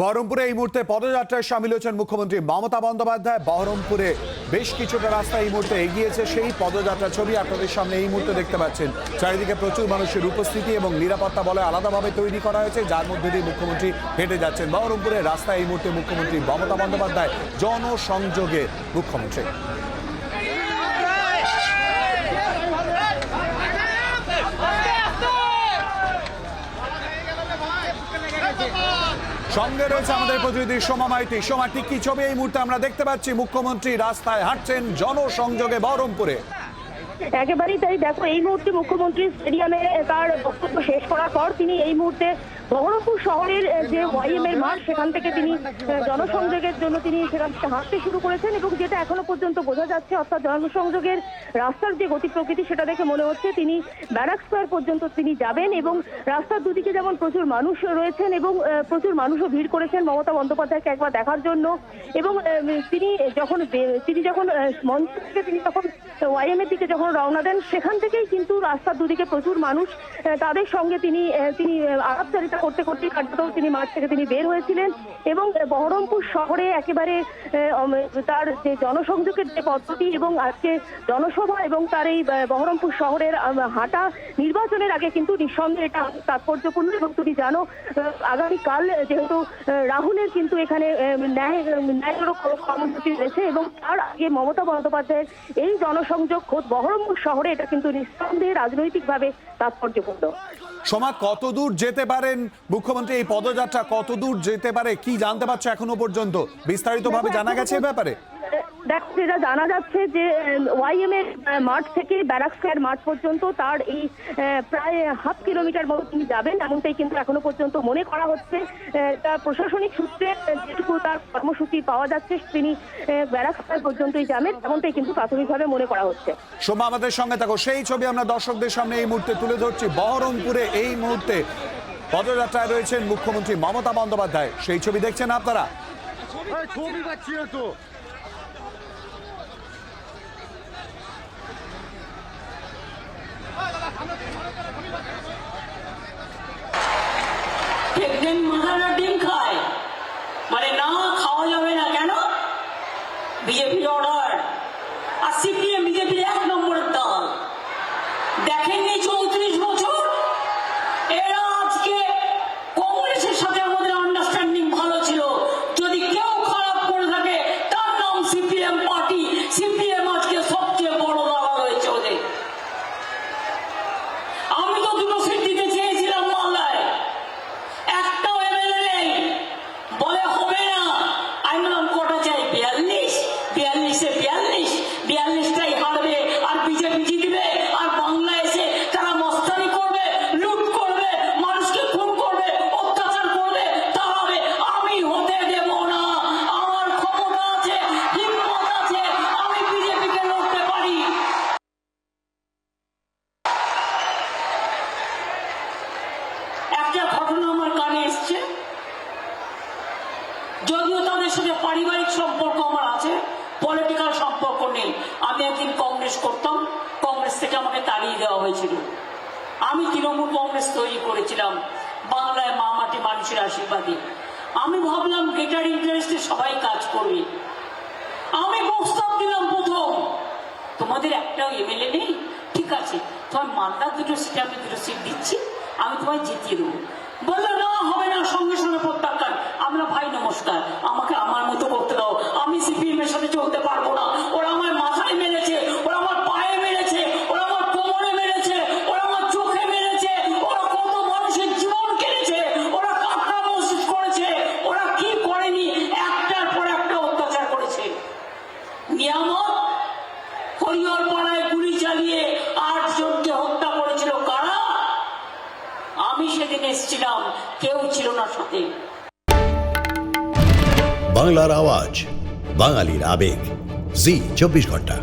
বহরমপুরে এই মুহূর্তে পদযাত্রায় সামিল হয়েছেন মুখ্যমন্ত্রী মমতা বন্দ্যোপাধ্যায়। বহরমপুরে বেশ কিছুটা রাস্তা এই মুহূর্তে এগিয়েছে সেই পদযাত্রা ছবি আপনাদের সামনে এই মুহূর্তে দেখতে পাচ্ছেন। চারিদিকে প্রচুর মানুষের উপস্থিতি এবং নিরাপত্তা বলে আলাদাভাবে তৈরি করা হয়েছে, যার মধ্যে দিয়ে মুখ্যমন্ত্রী হেঁটে যাচ্ছেন। বহরমপুরের রাস্তায় এই মুহূর্তে মুখ্যমন্ত্রী মমতা বন্দ্যোপাধ্যায় জনসংযোগে মুখ্যমন্ত্রী। সঙ্গে রয়েছে আমাদের প্রতিনিধি সোমা মাইতি। সোমা, ঠিক কি ছবি এই মুহূর্তে আমরা দেখতে পাচ্ছি? মুখ্যমন্ত্রী রাস্তায় হাঁটছেন জনসংযোগে বহরমপুরে। একেবারেই তাই দেখো, এই মুহূর্তে মুখ্যমন্ত্রী স্টেডিয়ামে তার বক্তব্য শেষ করার পর তিনি এই মুহূর্তে বহরমপুর শহরের যে ওয়াইএম এর মাঠ সেখান থেকে তিনি জনসংযোগের জন্য তিনি সেখান থেকে হাঁটতে শুরু করেছেন এবং যেটা এখনও পর্যন্ত বোঝা যাচ্ছে অর্থাৎ জনসংযোগের রাস্তার যে গতি প্রকৃতি সেটা দেখে মনে হচ্ছে তিনি ব্যারাক স্কোয়ার পর্যন্ত তিনি যাবেন এবং রাস্তার দুদিকে যেমন প্রচুর মানুষ রয়েছেন এবং প্রচুর মানুষও ভিড় করেছেন মমতা বন্দ্যোপাধ্যায়কে একবার দেখার জন্য এবং তিনি যখন তিনি যখন মঞ্চ থেকে তিনি যখন ওয়াইএম এর দিকে যখন রওনা দেন সেখান থেকেই কিন্তু রাস্তার দুদিকে প্রচুর মানুষ তাদের সঙ্গে তিনি তিনি আহ, আলাপচারিতা করতে করতে কার্যত তিনি মাঠ থেকে তিনি বের হয়েছিলেন এবং বহরমপুর শহরে একেবারে তার যে জনসংযোগের যে পদ্ধতি এবং আজকে জনসভা এবং তার এই বহরমপুর শহরের হাঁটা নির্বাচনের আগে কিন্তু নিঃসন্দেহে এটা তাৎপর্যপূর্ণ এবং তুমি জানো আগামীকাল যেহেতু রাহুলের কিন্তু এখানে ন্যায় ন্যায়েরও কর্মসূচি রয়েছে এবং তার আগে মমতা বন্দ্যোপাধ্যায়ের এই জনসংযোগ খোদ বহরমপুর শহরে এটা কিন্তু নিঃসন্দেহে রাজনৈতিকভাবে তাৎপর্যপূর্ণ। সোমা কত দূর যেতে পারেন মুখ্যমন্ত্রী এই পদযাত্রা কত দূর যেতে পারে কি জানতে পারছ এখনও পর্যন্ত? বিস্তারিতভাবে জানা গেছে এ ব্যাপারে? দেখো যেটা জানা যাচ্ছে যে ওয়াইএম এর মাঠ থেকে ব্যারাক স্কয়ার মাঠ পর্যন্ত তার এই প্রায় হাফ কিলোমিটার মতো তিনি যাবেন এমনটাই কিন্তু এখনও পর্যন্ত মনে করা হচ্ছে। তার প্রশাসনিক সূত্রে যেটুকু তার কর্মসূচি পাওয়া যাচ্ছে তিনি ব্যারাক স্কয়ার পর্যন্তই যাবেন এমনটাই কিন্তু প্রাথমিকভাবে মনে করা হচ্ছে। সোমা আমাদের সঙ্গে থাকো। সেই ছবি আমরা দর্শকদের সামনে এই মুহূর্তে তুলে ধরছি। বহরমপুরে এই মুহূর্তে পদযাত্রায় রয়েছেন মুখ্যমন্ত্রী মমতা বন্দ্যোপাধ্যায়। সেই ছবি দেখছেন আপনারা? ছবি তো। প্রেগনেন্ট মহিলারা ডিম খায়। মানে না খাওয়া যাবে না কেন? বিজেপির অর্ডার আর সিপিএম বিজেপির কংগ্রেস করতাম, কংগ্রেস থেকে আমাকে তাড়িয়ে দেওয়া হয়েছিল। আমি তৃণমূল কংগ্রেস তৈরি করেছিলাম, বাংলায় মা মাটি মানুষের আশীর্বাদে। আমি ভাবলাম গেটার ইন্টারেস্টে সবাই কাজ করবে। আমি প্রস্তাব দিলাম, প্রথম, তোমাদের একটাও এমএলএ নেই? ঠিক আছে, তোমার মালদার দুটো সিটে আমি দুটো সিট দিচ্ছি, আমি তোমায় জিতিয়ে দেবো। বলল, না, হবে না, সঙ্গে সঙ্গে প্রত্যাখ্যান। আমরা ভাই নমস্কার, আমাকে আমার মতো করতে দাও। আমি সিপিএম এর সাথে চলতে এসেছিলাম কেউ ছিল না সাথে। বাংলার আওয়াজ বাঙালির আবেগ। জি চব্বিশ ঘণ্টা।